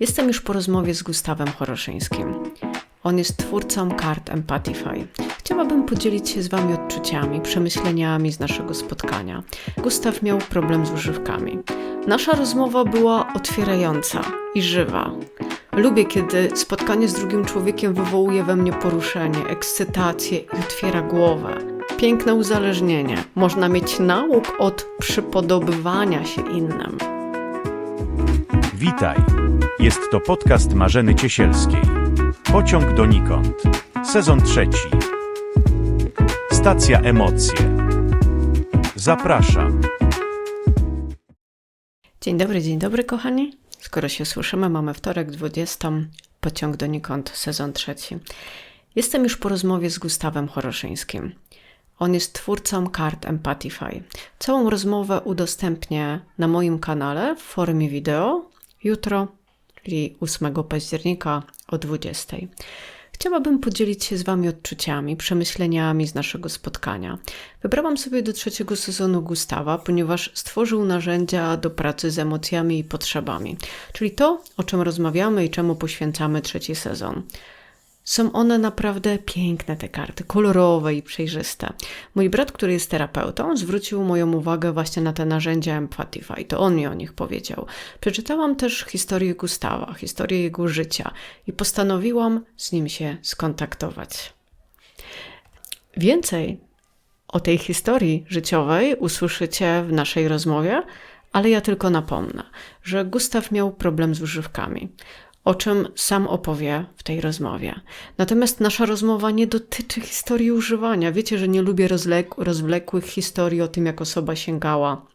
Jestem już po rozmowie z Gustawem Choroszyńskim. On jest twórcą kart Empatify. Chciałabym podzielić się z Wami odczuciami, przemyśleniami z naszego spotkania. Gustaw miał problem z używkami. Nasza rozmowa była otwierająca i żywa. Lubię, kiedy spotkanie z drugim człowiekiem wywołuje we mnie poruszenie, ekscytację i otwiera głowę. Piękne uzależnienie. Można mieć nauk od przypodobywania się innym. Witaj. Jest to podcast Marzeny Ciesielskiej. Pociąg donikąd. Sezon trzeci. Stacja emocje. Zapraszam. Dzień dobry, dzień dobry, kochani. Skoro się słyszymy, mamy wtorek 20, pociąg donikąd, sezon trzeci. Jestem już po rozmowie z Gustawem Choroszyńskim. On jest twórcą kart Empatify. Całą rozmowę udostępnię na moim kanale w formie wideo jutro, czyli 8 października o 20. Chciałabym podzielić się z Wami odczuciami, przemyśleniami z naszego spotkania. Wybrałam sobie do trzeciego sezonu Gustawa, ponieważ stworzył narzędzia do pracy z emocjami i potrzebami, czyli to, o czym rozmawiamy i czemu poświęcamy trzeci sezon. Są one naprawdę piękne, te karty, kolorowe i przejrzyste. Mój brat, który jest terapeutą, zwrócił moją uwagę właśnie na te narzędzia Empatify. To on mi o nich powiedział. Przeczytałam też historię Gustawa, historię jego życia i postanowiłam z nim się skontaktować. Więcej o tej historii życiowej usłyszycie w naszej rozmowie, ale ja tylko napomnę, że Gustaw miał problem z używkami o czym sam opowie w tej rozmowie. Natomiast nasza rozmowa nie dotyczy historii używania. Wiecie, że nie lubię rozwlekłych historii o tym, jak osoba sięgała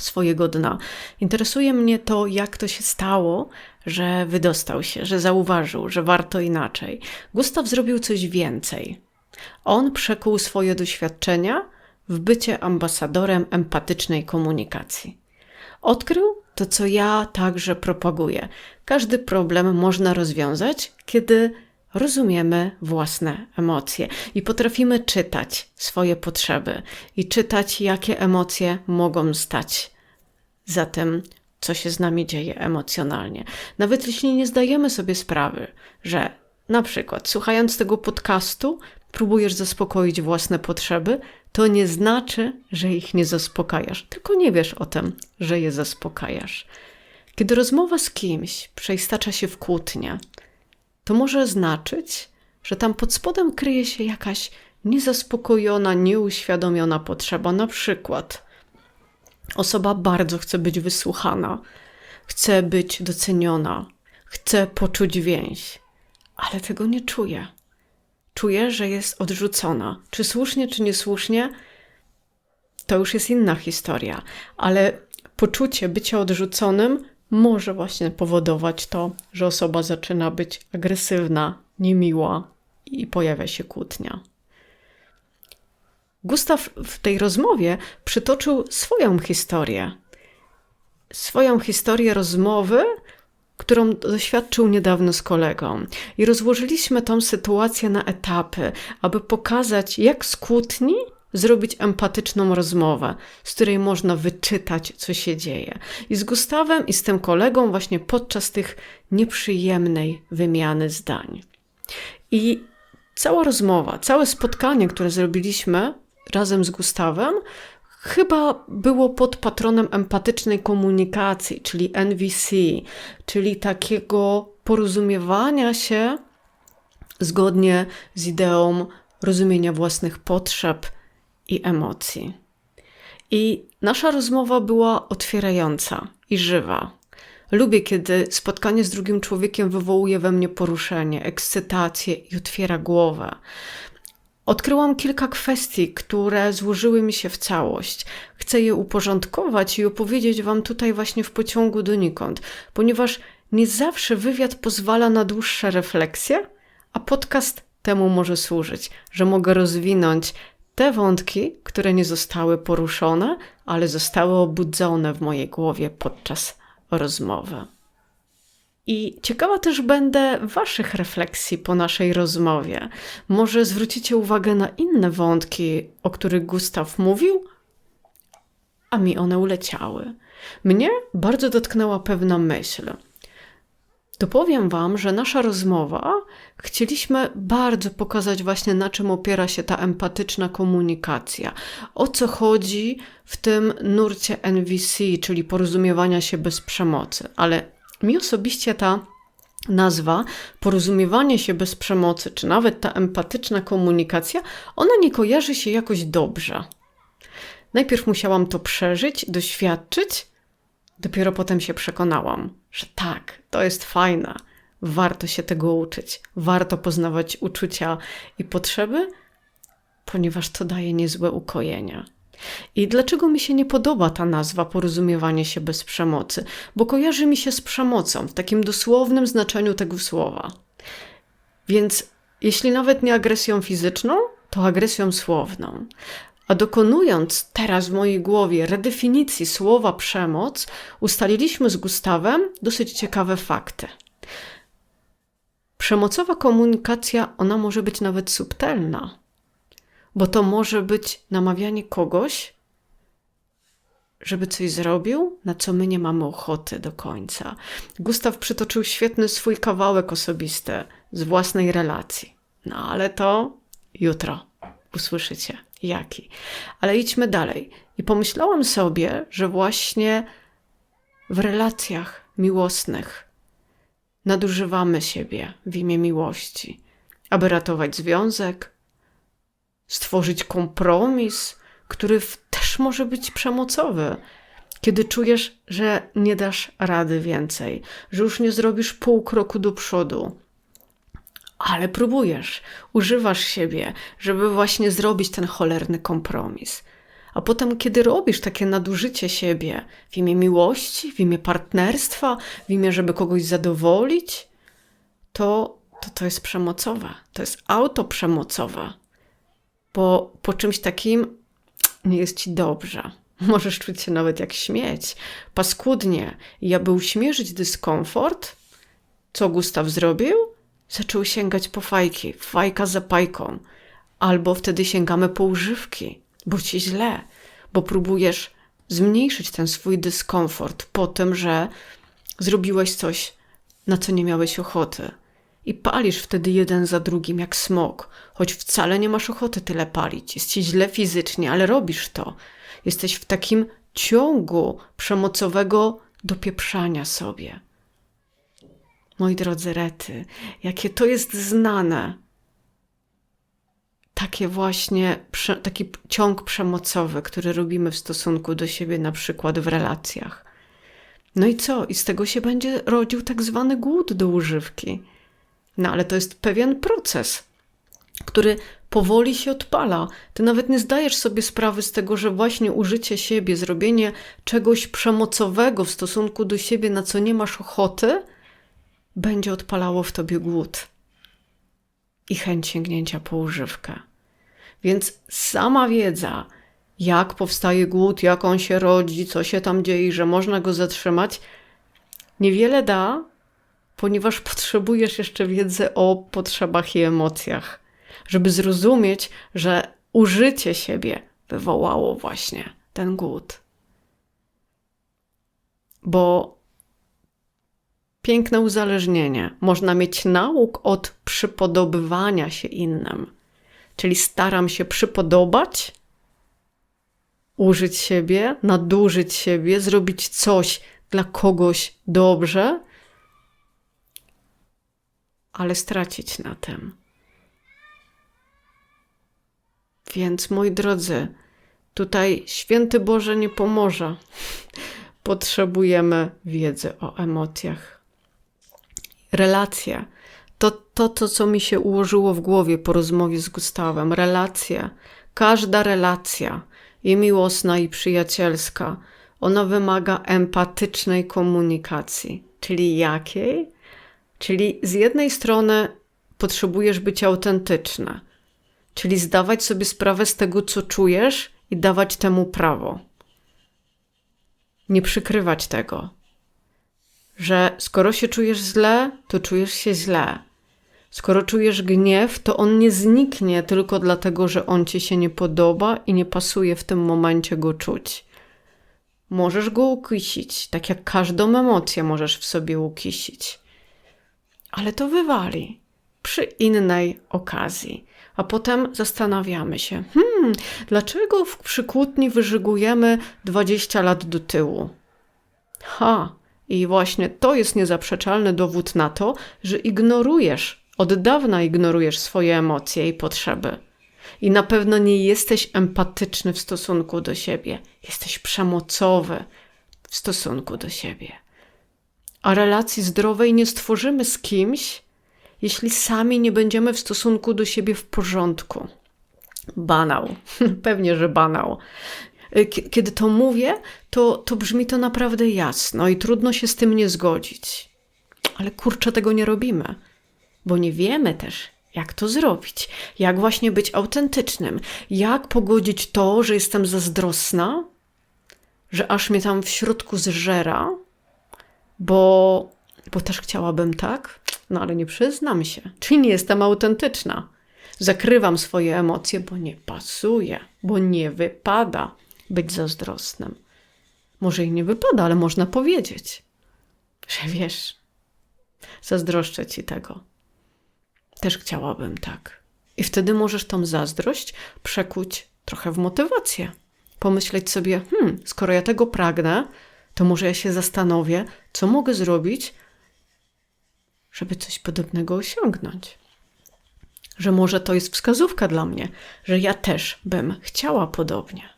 swojego dna. Interesuje mnie to, jak to się stało, że wydostał się, że zauważył, że warto inaczej. Gustaw zrobił coś więcej. On przekuł swoje doświadczenia w bycie ambasadorem empatycznej komunikacji. Odkrył to, co ja także propaguję. Każdy problem można rozwiązać, kiedy rozumiemy własne emocje i potrafimy czytać swoje potrzeby i czytać, jakie emocje mogą stać za tym, co się z nami dzieje emocjonalnie. Nawet jeśli nie zdajemy sobie sprawy, że na przykład słuchając tego podcastu próbujesz zaspokoić własne potrzeby, to nie znaczy, że ich nie zaspokajasz, tylko nie wiesz o tym, że je zaspokajasz. Kiedy rozmowa z kimś przeistacza się w kłótnię, to może znaczyć, że tam pod spodem kryje się jakaś niezaspokojona, nieuświadomiona potrzeba. Na przykład osoba bardzo chce być wysłuchana, chce być doceniona, chce poczuć więź, ale tego nie czuje czuje, że jest odrzucona. Czy słusznie, czy niesłusznie, to już jest inna historia, ale poczucie bycia odrzuconym może właśnie powodować to, że osoba zaczyna być agresywna, niemiła i pojawia się kłótnia. Gustaw w tej rozmowie przytoczył swoją historię. Swoją historię rozmowy którą doświadczył niedawno z kolegą. I rozłożyliśmy tą sytuację na etapy, aby pokazać, jak z kłótni zrobić empatyczną rozmowę, z której można wyczytać, co się dzieje. I z Gustawem i z tym kolegą, właśnie podczas tych nieprzyjemnej wymiany zdań. I cała rozmowa, całe spotkanie, które zrobiliśmy razem z Gustawem, chyba było pod patronem empatycznej komunikacji, czyli NVC, czyli takiego porozumiewania się zgodnie z ideą rozumienia własnych potrzeb i emocji. I nasza rozmowa była otwierająca i żywa. Lubię, kiedy spotkanie z drugim człowiekiem wywołuje we mnie poruszenie, ekscytację i otwiera głowę. Odkryłam kilka kwestii, które złożyły mi się w całość. Chcę je uporządkować i opowiedzieć Wam tutaj właśnie w pociągu donikąd, ponieważ nie zawsze wywiad pozwala na dłuższe refleksje, a podcast temu może służyć, że mogę rozwinąć te wątki, które nie zostały poruszone, ale zostały obudzone w mojej głowie podczas rozmowy. I ciekawa też będę Waszych refleksji po naszej rozmowie. Może zwrócicie uwagę na inne wątki, o których Gustaw mówił, a mi one uleciały. Mnie bardzo dotknęła pewna myśl. to powiem Wam, że nasza rozmowa chcieliśmy bardzo pokazać właśnie na czym opiera się ta empatyczna komunikacja. O co chodzi w tym nurcie NVC, czyli porozumiewania się bez przemocy. Ale mi osobiście ta nazwa porozumiewanie się bez przemocy, czy nawet ta empatyczna komunikacja, ona nie kojarzy się jakoś dobrze. Najpierw musiałam to przeżyć, doświadczyć, dopiero potem się przekonałam, że tak, to jest fajne, warto się tego uczyć, warto poznawać uczucia i potrzeby, ponieważ to daje niezłe ukojenie. I dlaczego mi się nie podoba ta nazwa porozumiewanie się bez przemocy? Bo kojarzy mi się z przemocą w takim dosłownym znaczeniu tego słowa. Więc jeśli nawet nie agresją fizyczną, to agresją słowną. A dokonując teraz w mojej głowie redefinicji słowa przemoc, ustaliliśmy z Gustawem dosyć ciekawe fakty. Przemocowa komunikacja, ona może być nawet subtelna, bo to może być namawianie kogoś, żeby coś zrobił, na co my nie mamy ochoty do końca. Gustaw przytoczył świetny swój kawałek osobisty z własnej relacji. No ale to jutro usłyszycie jaki. Ale idźmy dalej. I pomyślałam sobie, że właśnie w relacjach miłosnych nadużywamy siebie w imię miłości, aby ratować związek, stworzyć kompromis, który też może być przemocowy. Kiedy czujesz, że nie dasz rady więcej, że już nie zrobisz pół kroku do przodu, ale próbujesz, używasz siebie, żeby właśnie zrobić ten cholerny kompromis. A potem, kiedy robisz takie nadużycie siebie w imię miłości, w imię partnerstwa, w imię, żeby kogoś zadowolić, to to, to jest przemocowe. To jest autoprzemocowe. Bo po czymś takim nie jest ci dobrze. Możesz czuć się nawet jak śmieć, paskudnie. I aby uśmierzyć dyskomfort, co Gustaw zrobił? zaczął sięgać po fajki, fajka za pajką, albo wtedy sięgamy po używki, bo ci źle, bo próbujesz zmniejszyć ten swój dyskomfort po tym, że zrobiłeś coś, na co nie miałeś ochoty. I palisz wtedy jeden za drugim jak smok, choć wcale nie masz ochoty tyle palić. Jest ci źle fizycznie, ale robisz to. Jesteś w takim ciągu przemocowego dopieprzania sobie. Moi drodzy rety, jakie to jest znane. Takie właśnie, taki ciąg przemocowy, który robimy w stosunku do siebie, na przykład w relacjach. No i co? I z tego się będzie rodził tak zwany głód do używki. No ale to jest pewien proces, który powoli się odpala. Ty nawet nie zdajesz sobie sprawy z tego, że właśnie użycie siebie, zrobienie czegoś przemocowego w stosunku do siebie, na co nie masz ochoty, będzie odpalało w tobie głód i chęć sięgnięcia po używkę. Więc sama wiedza, jak powstaje głód, jak on się rodzi, co się tam dzieje, że można go zatrzymać, niewiele da, ponieważ potrzebujesz jeszcze wiedzy o potrzebach i emocjach, żeby zrozumieć, że użycie siebie wywołało właśnie ten głód. Bo piękne uzależnienie. Można mieć nauk od przypodobywania się innym. Czyli staram się przypodobać, użyć siebie, nadużyć siebie, zrobić coś dla kogoś dobrze, ale stracić na tym. Więc moi drodzy, tutaj święty Boże nie pomoże. Potrzebujemy wiedzy o emocjach relacje. To, to, to, co mi się ułożyło w głowie po rozmowie z Gustawem. Relacje. Każda relacja, i miłosna, i przyjacielska, ona wymaga empatycznej komunikacji. Czyli jakiej? Czyli z jednej strony potrzebujesz być autentyczna, czyli zdawać sobie sprawę z tego, co czujesz i dawać temu prawo. Nie przykrywać tego, że skoro się czujesz źle, to czujesz się źle. Skoro czujesz gniew, to on nie zniknie tylko dlatego, że on ci się nie podoba i nie pasuje w tym momencie go czuć. Możesz go ukisić, tak jak każdą emocję możesz w sobie ukisić. Ale to wywali przy innej okazji. A potem zastanawiamy się, hmm, dlaczego w, przy kłótni wyżygujemy 20 lat do tyłu? Ha, i właśnie to jest niezaprzeczalny dowód na to, że ignorujesz, od dawna ignorujesz swoje emocje i potrzeby. I na pewno nie jesteś empatyczny w stosunku do siebie. Jesteś przemocowy w stosunku do siebie. A relacji zdrowej nie stworzymy z kimś, jeśli sami nie będziemy w stosunku do siebie w porządku. Banał. Pewnie, że banał. K- Kiedy to mówię, to, to brzmi to naprawdę jasno i trudno się z tym nie zgodzić. Ale kurczę, tego nie robimy, bo nie wiemy też, jak to zrobić, jak właśnie być autentycznym, jak pogodzić to, że jestem zazdrosna, że aż mnie tam w środku zżera, bo, bo też chciałabym tak, no ale nie przyznam się, czyli nie jestem autentyczna. Zakrywam swoje emocje, bo nie pasuje, bo nie wypada być zazdrosnym. Może i nie wypada, ale można powiedzieć, że wiesz, zazdroszczę ci tego. Też chciałabym tak. I wtedy możesz tą zazdrość przekuć trochę w motywację. Pomyśleć sobie, hmm, skoro ja tego pragnę, to może ja się zastanowię, co mogę zrobić, żeby coś podobnego osiągnąć. Że może to jest wskazówka dla mnie, że ja też bym chciała podobnie.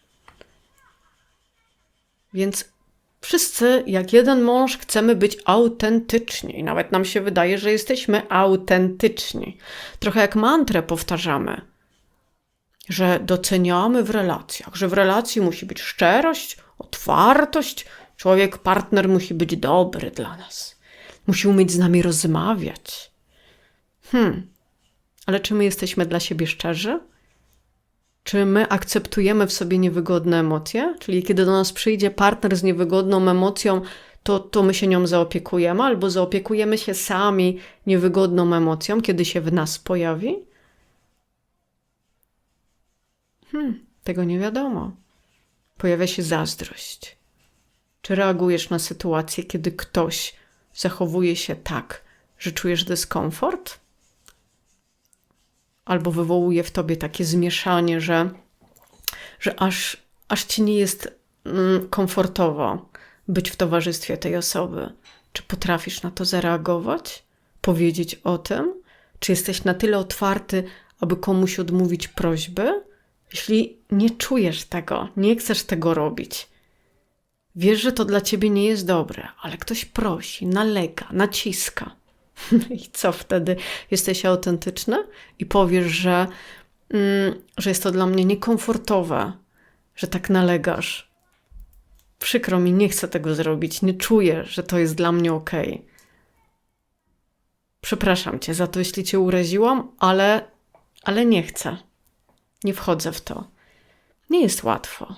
Więc wszyscy, jak jeden mąż, chcemy być autentyczni. Nawet nam się wydaje, że jesteśmy autentyczni. Trochę jak mantrę powtarzamy, że doceniamy w relacjach, że w relacji musi być szczerość, otwartość. Człowiek, partner musi być dobry dla nas. Musi umieć z nami rozmawiać. Hmm, ale czy my jesteśmy dla siebie szczerzy? Czy my akceptujemy w sobie niewygodne emocje? Czyli kiedy do nas przyjdzie partner z niewygodną emocją, to, to my się nią zaopiekujemy, albo zaopiekujemy się sami niewygodną emocją, kiedy się w nas pojawi? Hmm, tego nie wiadomo. Pojawia się zazdrość. Czy reagujesz na sytuację, kiedy ktoś zachowuje się tak, że czujesz dyskomfort? Albo wywołuje w tobie takie zmieszanie, że, że aż, aż ci nie jest mm, komfortowo być w towarzystwie tej osoby. Czy potrafisz na to zareagować? Powiedzieć o tym? Czy jesteś na tyle otwarty, aby komuś odmówić prośby? Jeśli nie czujesz tego, nie chcesz tego robić, wiesz, że to dla ciebie nie jest dobre, ale ktoś prosi, nalega, naciska. I co wtedy? Jesteś autentyczny i powiesz, że, mm, że jest to dla mnie niekomfortowe, że tak nalegasz. Przykro mi, nie chcę tego zrobić, nie czuję, że to jest dla mnie ok. Przepraszam cię za to, jeśli cię uraziłam, ale, ale nie chcę. Nie wchodzę w to. Nie jest łatwo.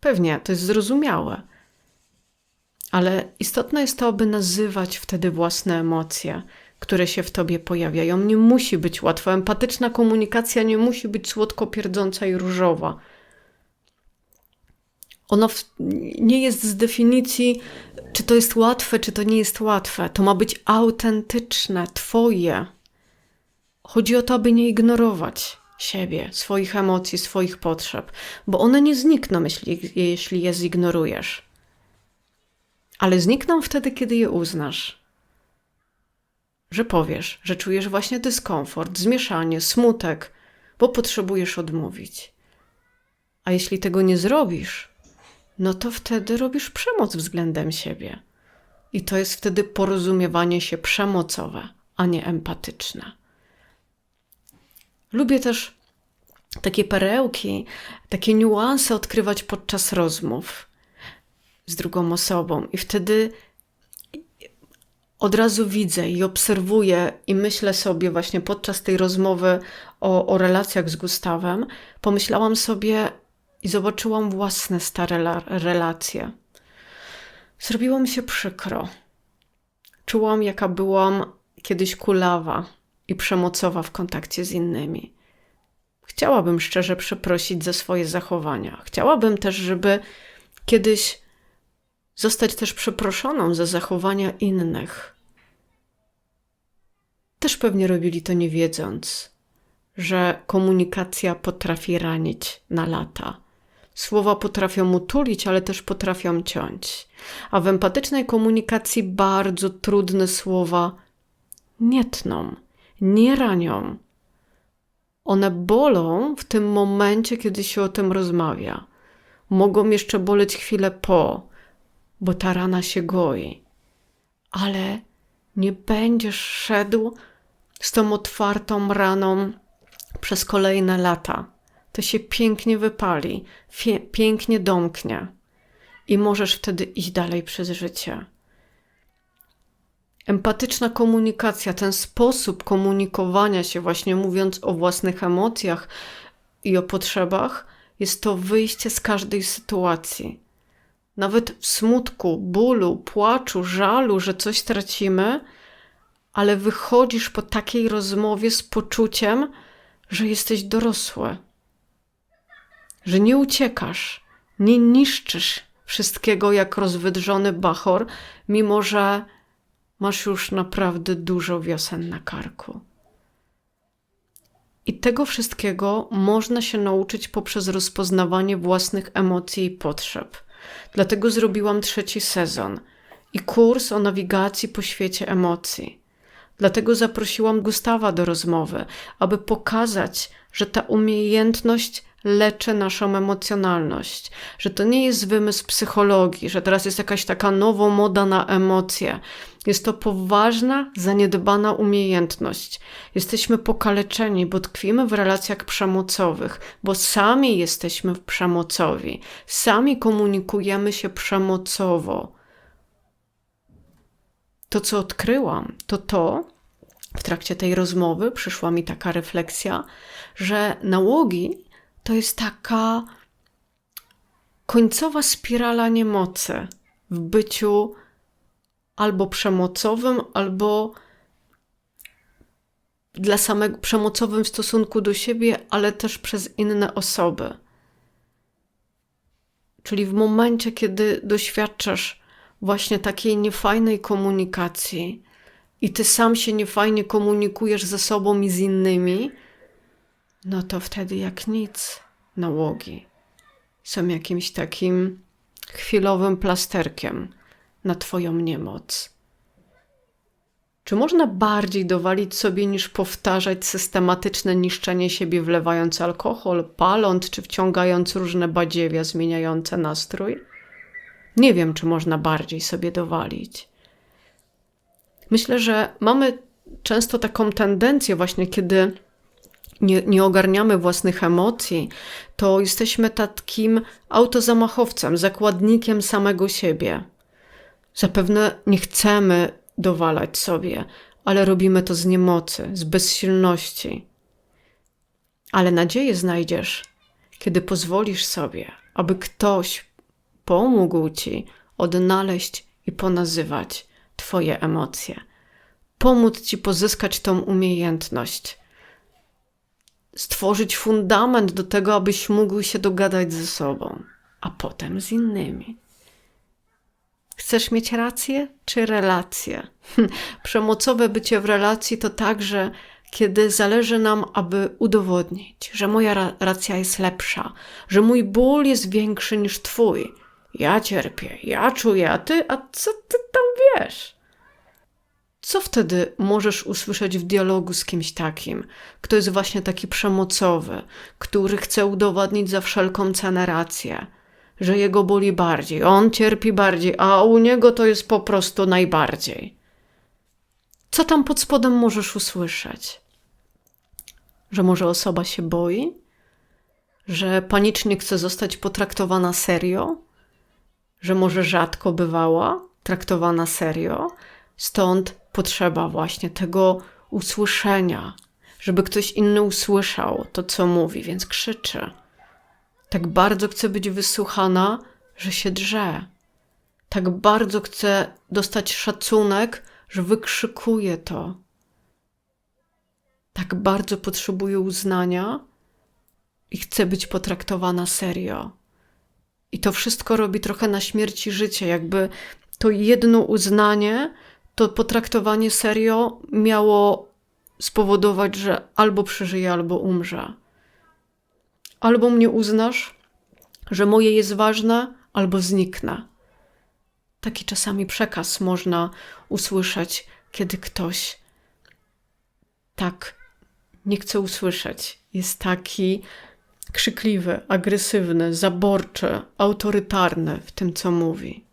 Pewnie to jest zrozumiałe. Ale istotne jest to, aby nazywać wtedy własne emocje, które się w tobie pojawiają. Nie musi być łatwo. Empatyczna komunikacja nie musi być słodko pierdząca i różowa. Ono nie jest z definicji, czy to jest łatwe, czy to nie jest łatwe. To ma być autentyczne, twoje. Chodzi o to, aby nie ignorować siebie, swoich emocji, swoich potrzeb, bo one nie znikną, jeśli, jeśli je zignorujesz. Ale znikną wtedy, kiedy je uznasz. Że powiesz, że czujesz właśnie dyskomfort, zmieszanie, smutek, bo potrzebujesz odmówić. A jeśli tego nie zrobisz, no to wtedy robisz przemoc względem siebie. I to jest wtedy porozumiewanie się przemocowe, a nie empatyczne. Lubię też takie perełki, takie niuanse odkrywać podczas rozmów z drugą osobą, i wtedy od razu widzę i obserwuję i myślę sobie właśnie podczas tej rozmowy o, o relacjach z Gustawem, pomyślałam sobie i zobaczyłam własne stare la- relacje. Zrobiło mi się przykro. Czułam, jaka byłam kiedyś kulawa i przemocowa w kontakcie z innymi. Chciałabym szczerze przeprosić za swoje zachowania. Chciałabym też, żeby kiedyś zostać też przeproszoną za zachowania innych. też pewnie robili to nie wiedząc, że komunikacja potrafi ranić na lata. Słowa potrafią utulić, ale też potrafią ciąć. A w empatycznej komunikacji bardzo trudne słowa nie tną, nie ranią. One bolą w tym momencie, kiedy się o tym rozmawia. Mogą jeszcze boleć chwilę po, bo ta rana się goi. Ale nie będziesz szedł z tą otwartą raną przez kolejne lata. To się pięknie wypali, pięknie domknie i możesz wtedy iść dalej przez życie. Empatyczna komunikacja, ten sposób komunikowania się, właśnie mówiąc o własnych emocjach i o potrzebach, jest to wyjście z każdej sytuacji. Nawet w smutku, bólu, płaczu, żalu, że coś tracimy, ale wychodzisz po takiej rozmowie z poczuciem, że jesteś dorosły, że nie uciekasz, nie niszczysz wszystkiego jak rozwydrzony bachor, mimo że masz już naprawdę dużo wiosen na karku. I tego wszystkiego można się nauczyć poprzez rozpoznawanie własnych emocji i potrzeb. Dlatego zrobiłam trzeci sezon i kurs o nawigacji po świecie emocji. Dlatego zaprosiłam Gustawa do rozmowy, aby pokazać, że ta umiejętność leczy naszą emocjonalność, że to nie jest wymysł psychologii, że teraz jest jakaś taka nowa moda na emocje. Jest to poważna, zaniedbana umiejętność. Jesteśmy pokaleczeni, bo tkwimy w relacjach przemocowych, bo sami jesteśmy przemocowi, sami komunikujemy się przemocowo. To, co odkryłam, to to, w trakcie tej rozmowy przyszła mi taka refleksja, że nałogi to jest taka końcowa spirala niemocy w byciu albo przemocowym, albo dla samego przemocowym w stosunku do siebie, ale też przez inne osoby. Czyli w momencie, kiedy doświadczasz właśnie takiej niefajnej komunikacji i ty sam się niefajnie komunikujesz ze sobą i z innymi, no to wtedy jak nic nałogi są jakimś takim chwilowym plasterkiem na Twoją niemoc. Czy można bardziej dowalić sobie niż powtarzać systematyczne niszczenie siebie, wlewając alkohol, paląc czy wciągając różne badziewia zmieniające nastrój? Nie wiem, czy można bardziej sobie dowalić. Myślę, że mamy często taką tendencję, właśnie kiedy nie, nie ogarniamy własnych emocji, to jesteśmy takim autozamachowcem, zakładnikiem samego siebie. Zapewne nie chcemy dowalać sobie, ale robimy to z niemocy, z bezsilności. Ale nadzieję znajdziesz, kiedy pozwolisz sobie, aby ktoś pomógł ci odnaleźć i ponazywać Twoje emocje, pomóc ci pozyskać tą umiejętność, stworzyć fundament do tego, abyś mógł się dogadać ze sobą, a potem z innymi. Chcesz mieć rację czy relację? Przemocowe bycie w relacji to także, kiedy zależy nam, aby udowodnić, że moja ra racja jest lepsza, że mój ból jest większy niż twój. Ja cierpię, ja czuję, a ty, a co ty tam wiesz? Co wtedy możesz usłyszeć w dialogu z kimś takim, kto jest właśnie taki przemocowy, który chce udowodnić za wszelką cenę rację, że jego boli bardziej, on cierpi bardziej, a u niego to jest po prostu najbardziej? Co tam pod spodem możesz usłyszeć? Że może osoba się boi? Że panicznie chce zostać potraktowana serio? Że może rzadko bywała traktowana serio? Stąd potrzeba właśnie tego usłyszenia, żeby ktoś inny usłyszał to, co mówi, więc krzyczy. Tak bardzo chce być wysłuchana, że się drze. Tak bardzo chce dostać szacunek, że wykrzykuje to. Tak bardzo potrzebuje uznania i chce być potraktowana serio. I to wszystko robi trochę na śmierci życia, jakby to jedno uznanie to potraktowanie serio miało spowodować, że albo przeżyję, albo umrze. Albo mnie uznasz, że moje jest ważne, albo zniknę. Taki czasami przekaz można usłyszeć, kiedy ktoś tak nie chce usłyszeć. Jest taki krzykliwy, agresywny, zaborczy, autorytarny w tym, co mówi.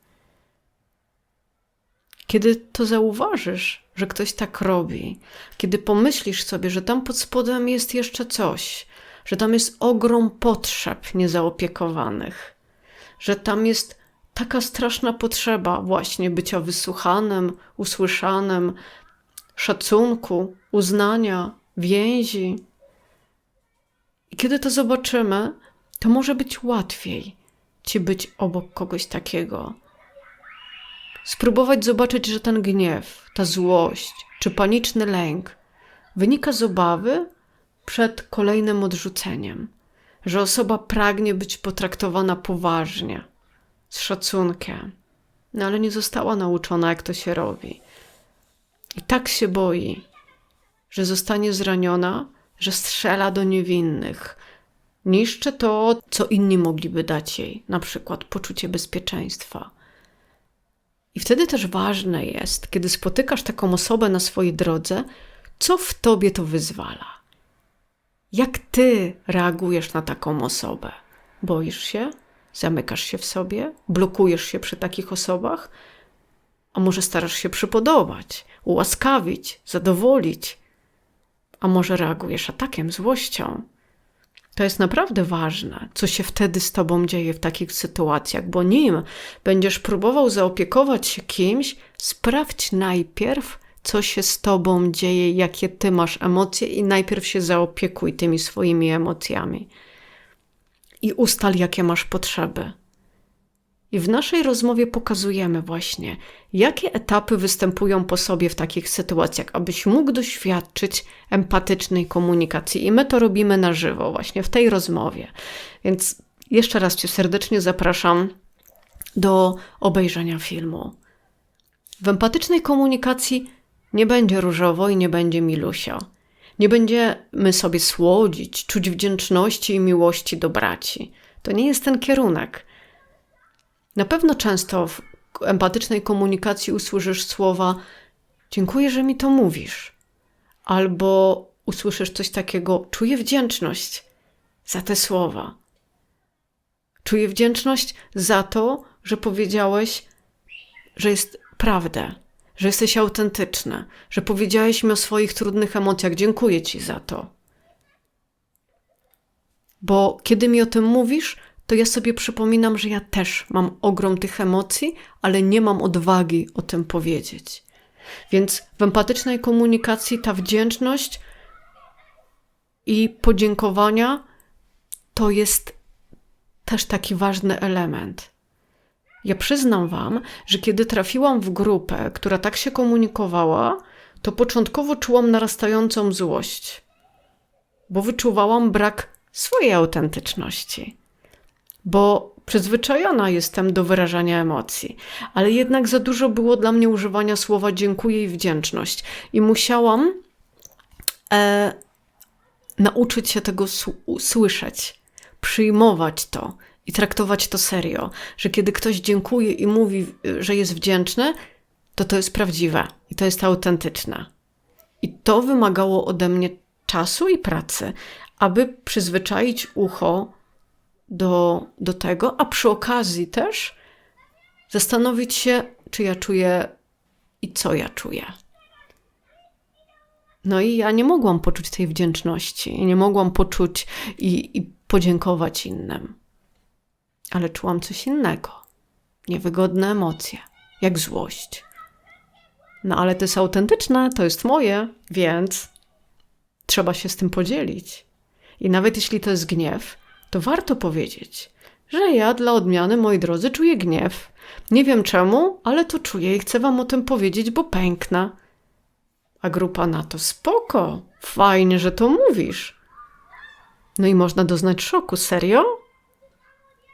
Kiedy to zauważysz, że ktoś tak robi, kiedy pomyślisz sobie, że tam pod spodem jest jeszcze coś, że tam jest ogrom potrzeb niezaopiekowanych, że tam jest taka straszna potrzeba właśnie bycia wysłuchanym, usłyszanym, szacunku, uznania, więzi. I kiedy to zobaczymy, to może być łatwiej ci być obok kogoś takiego. Spróbować zobaczyć, że ten gniew, ta złość czy paniczny lęk wynika z obawy przed kolejnym odrzuceniem, że osoba pragnie być potraktowana poważnie, z szacunkiem, no ale nie została nauczona, jak to się robi. I tak się boi, że zostanie zraniona, że strzela do niewinnych. Niszczy to, co inni mogliby dać jej, na przykład poczucie bezpieczeństwa. I wtedy też ważne jest, kiedy spotykasz taką osobę na swojej drodze, co w tobie to wyzwala. Jak ty reagujesz na taką osobę? Boisz się? Zamykasz się w sobie? Blokujesz się przy takich osobach? A może starasz się przypodobać, ułaskawić, zadowolić? A może reagujesz atakiem, złością? To jest naprawdę ważne, co się wtedy z tobą dzieje w takich sytuacjach, bo nim będziesz próbował zaopiekować się kimś, sprawdź najpierw, co się z tobą dzieje, jakie ty masz emocje, i najpierw się zaopiekuj tymi swoimi emocjami. I ustal, jakie masz potrzeby. I w naszej rozmowie pokazujemy właśnie, jakie etapy występują po sobie w takich sytuacjach, abyś mógł doświadczyć empatycznej komunikacji. I my to robimy na żywo, właśnie w tej rozmowie. Więc jeszcze raz Cię serdecznie zapraszam do obejrzenia filmu. W empatycznej komunikacji nie będzie różowo i nie będzie milusio. Nie będziemy sobie słodzić, czuć wdzięczności i miłości do braci. To nie jest ten kierunek. Na pewno często w empatycznej komunikacji usłyszysz słowa: Dziękuję, że mi to mówisz. Albo usłyszysz coś takiego: Czuję wdzięczność za te słowa. Czuję wdzięczność za to, że powiedziałeś, że jest prawdę, że jesteś autentyczny, że powiedziałeś mi o swoich trudnych emocjach. Dziękuję ci za to. Bo kiedy mi o tym mówisz, to ja sobie przypominam, że ja też mam ogrom tych emocji, ale nie mam odwagi o tym powiedzieć. Więc w empatycznej komunikacji ta wdzięczność i podziękowania to jest też taki ważny element. Ja przyznam Wam, że kiedy trafiłam w grupę, która tak się komunikowała, to początkowo czułam narastającą złość, bo wyczuwałam brak swojej autentyczności bo przyzwyczajona jestem do wyrażania emocji, ale jednak za dużo było dla mnie używania słowa dziękuję i wdzięczność. I musiałam e, nauczyć się tego słyszeć, przyjmować to i traktować to serio, że kiedy ktoś dziękuje i mówi, że jest wdzięczny, to to jest prawdziwe i to jest autentyczne. I to wymagało ode mnie czasu i pracy, aby przyzwyczaić ucho do, do tego, a przy okazji też zastanowić się, czy ja czuję i co ja czuję. No i ja nie mogłam poczuć tej wdzięczności, nie mogłam poczuć i, i podziękować innym. Ale czułam coś innego. Niewygodne emocje, jak złość. No ale to jest autentyczne, to jest moje, więc trzeba się z tym podzielić. I nawet jeśli to jest gniew, to warto powiedzieć, że ja dla odmiany, moi drodzy, czuję gniew. Nie wiem czemu, ale to czuję i chcę wam o tym powiedzieć, bo pęknę. A grupa na to spoko, fajnie, że to mówisz. No i można doznać szoku, serio?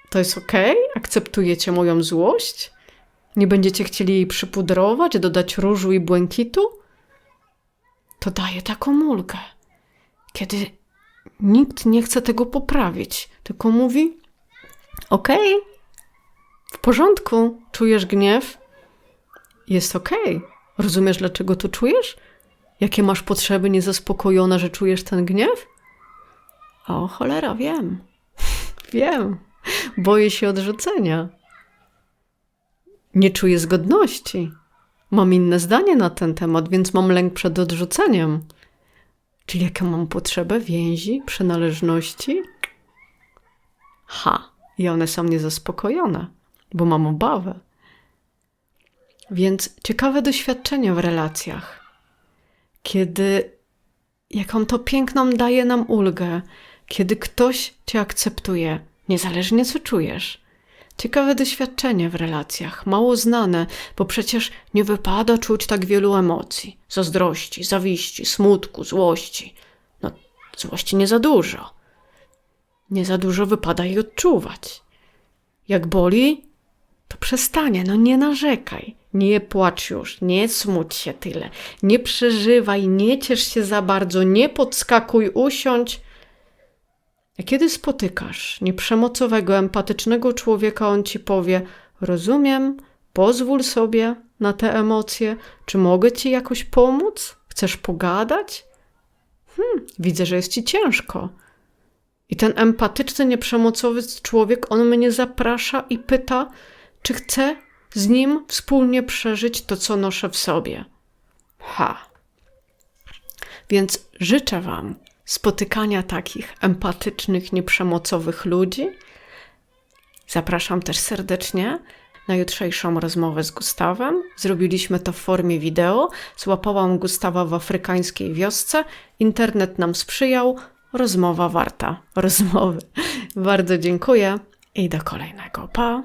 To jest? Okay? Akceptujecie moją złość? Nie będziecie chcieli jej przypudrować, dodać różu i błękitu? to daje taką ulgę. Kiedy nikt nie chce tego poprawić, tylko mówi: Okej, w porządku, czujesz gniew? Jest okej. Rozumiesz, dlaczego to czujesz? Jakie masz potrzeby niezaspokojone, że czujesz ten gniew? O, cholera, wiem. wiem. Boję się odrzucenia. Nie czuję zgodności. Mam inne zdanie na ten temat, więc mam lęk przed odrzuceniem. Czyli jaką mam potrzebę więzi, przynależności? Ha, i one są niezaspokojone, bo mam obawę. Więc ciekawe doświadczenie w relacjach, kiedy jaką to piękną daje nam ulgę, kiedy ktoś cię akceptuje, niezależnie co czujesz. Ciekawe doświadczenie w relacjach, mało znane, bo przecież nie wypada czuć tak wielu emocji: zazdrości, zawiści, smutku, złości. No, złości nie za dużo. Nie za dużo wypada jej odczuwać. Jak boli, to przestanie, no nie narzekaj. Nie płacz już, nie smuć się tyle, nie przeżywaj, nie ciesz się za bardzo, nie podskakuj, usiądź. A kiedy spotykasz nieprzemocowego, empatycznego człowieka, on ci powie: Rozumiem, pozwól sobie na te emocje, czy mogę ci jakoś pomóc? Chcesz pogadać? Hmm, widzę, że jest ci ciężko. I ten empatyczny, nieprzemocowy człowiek, on mnie zaprasza i pyta, czy chcę z nim wspólnie przeżyć to, co noszę w sobie. Ha. Więc życzę Wam spotykania takich empatycznych, nieprzemocowych ludzi. Zapraszam też serdecznie na jutrzejszą rozmowę z Gustawem. Zrobiliśmy to w formie wideo. Złapałam Gustawa w afrykańskiej wiosce. Internet nam sprzyjał. Rozmowa warta rozmowy. Bardzo dziękuję i do kolejnego. Pa!